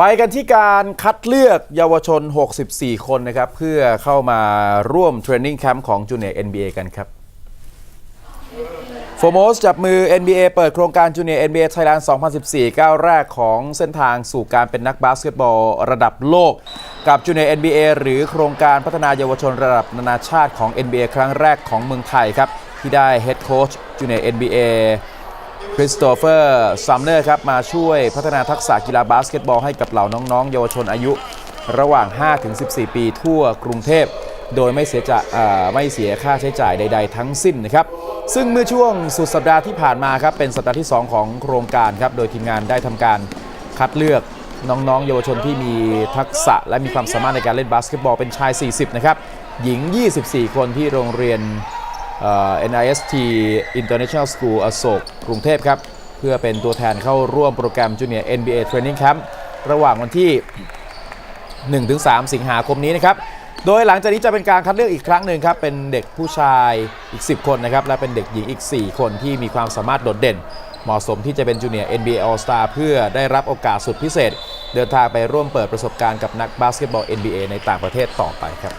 ไปกันที่การคัดเลือกเยาวชน 64 คนนะครับ เพื่อเข้ามาร่วมเทรนนิ่งแคมป์ของจูเนียร์ NBA กันครับโฟโมสจับมือ NBA เปิดโครงการ Junior NBA Thailand 2014 ก้าวแรกของเส้นทางสู่การเป็นนักบาสเกตบอลระดับโลก กับ Junior NBA หรือโครงการพัฒนาเยาวชนระดับนานาชาติของ NBA ครั้งแรกของเมืองไทยครับ ที่ได้ Head Coach Junior NBA คริสโตเฟอร์ซัมเนอร์ครับมาช่วยพัฒนาทักษะกีฬาบาสเกตบอลให้กับเหล่าน้องๆ เยาวชนอายุระหว่าง 5-14 ปีทั่วกรุงเทพ โดยไม่เสียจะไม่เสียค่าใช้จ่ายใด ๆ ทั้งสิ้นนะครับ ซึ่งเมื่อช่วงสุดสัปดาห์ที่ผ่านมาครับเป็นสัปดาห์ที่ 2 ของโครงการครับ โดยทีมงานได้ทำการคัดเลือกน้องๆ เยาวชนที่มีทักษะและมีความสามารถในการเล่นบาสเกตบอลเป็นชาย 40 นะครับ หญิง 24 คนที่โรงเรียน NIST International School อโศกกรุงเทพครับ เพื่อเป็นตัวแทนเข้าร่วมโปรแกรม Junior NBA Training Camp ระหว่างวันที่ 1-3 สิงหาคมนี้นะครับ โดยหลังจากนี้จะเป็นการคัดเลือกอีกครั้งหนึ่งครับ เป็นเด็กผู้ชายอีก 10 คนนะครับ และเป็นเด็กหญิงอีก 4 คนที่มีความสามารถโดดเด่น เหมาะสมที่จะเป็น Junior NBA All Star เพื่อได้รับโอกาสสุดพิเศษ เดินทางไปร่วมเปิดประสบการณ์กับนักบาสเกตบอล NBA ในต่างประเทศต่อไปครับ